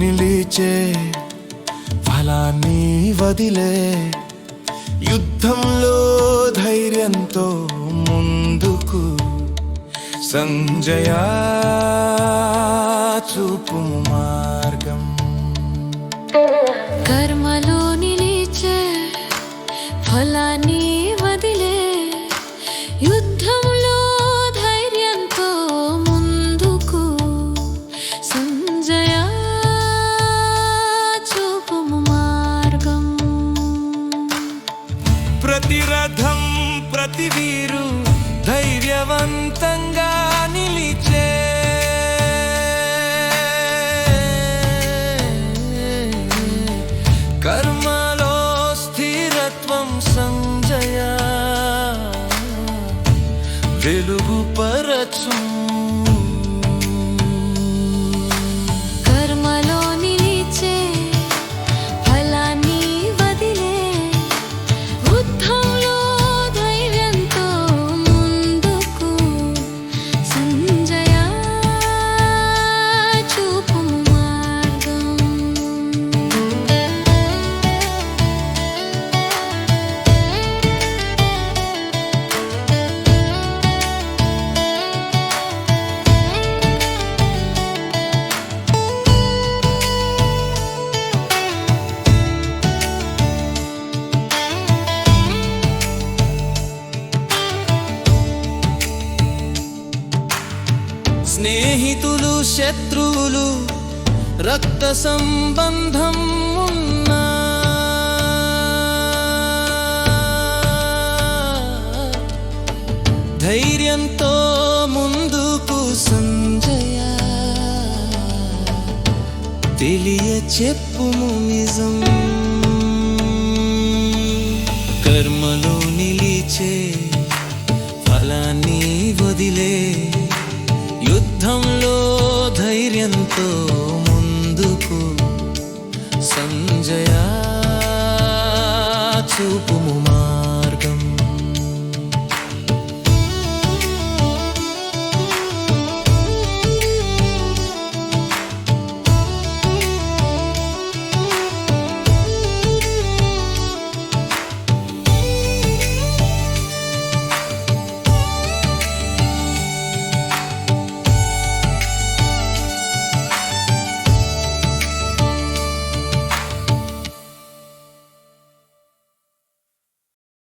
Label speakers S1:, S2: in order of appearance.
S1: నిలిచే ఫలాన్ని వదిలే. యుద్ధంలో ధైర్యంతో ముందుకు సంజయ చూపు మార్గం.
S2: కర్మలో నిలిచే ఫలాన్ని
S1: ప్రతిరథం ప్రతి వీరు ధైర్యవంతంగా నిలిచే. కర్మలో స్థిరత్వం సంజయ. వెలుగు పరచు స్నేహితులు శత్రువులు రక్త సంబంధం ఉన్నా. ధైర్యంతో ముందుకు సంజయ. తెలియ చెప్పుము నిజం. కర్మలో నిలిచే ఫలాన్ని వదిలే. యుద్ధంలో ధైర్యంతో ముందుకు సంజయ చూపుము మా